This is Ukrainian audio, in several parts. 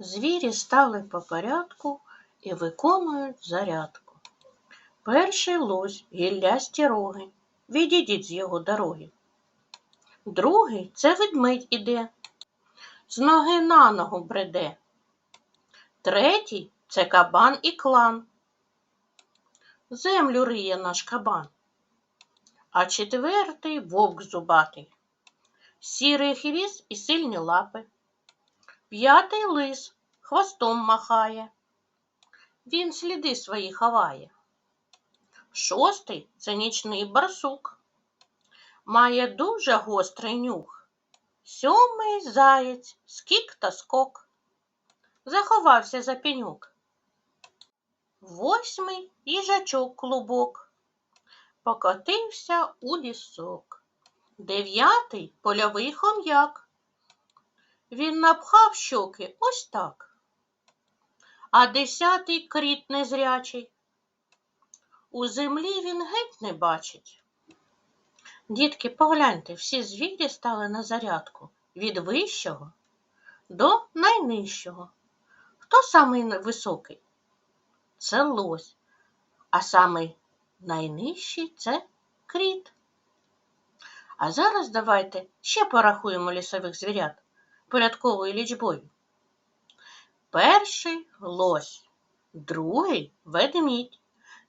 Діти стали по порядку і виконують зарядку. Перший лось гіллясті роги. Відійдіть з його дороги. Другий це ведмедь іде, з ноги на ногу бреде. Третій це кабан і клан. Землю риє наш кабан. А четвертий вовк зубатий. Сірий хвіст і сильні лапи. П'ятий лис хвостом махає. Він сліди свої ховає. Шостий це нічний барсук. Має дуже гострий нюх. Сьомий заєць, скік та скок. Заховався за пенюк. Восьмий їжачок клубок. Покотився у лісок. Дев'ятий польовий хом'як. Він напхав щоки ось так. А десятий кріт незрячий. У землі він геть не бачить. Дітки, погляньте, всі звірі стали на зарядку від вищого до найнижчого. Хто самий високий? Це лось, а самий найнижчий це кріт. А зараз давайте ще порахуємо лісових звірят порядковою лічбою. Перший лось, другий ведмідь,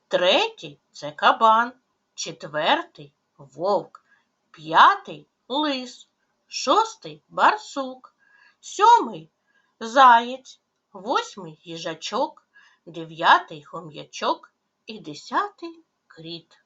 третій це кабан, четвертий вовк, п'ятий лис, шостий барсук, сьомий заєць, восьмий їжачок, дев'ятий хом'ячок і десятий кріт.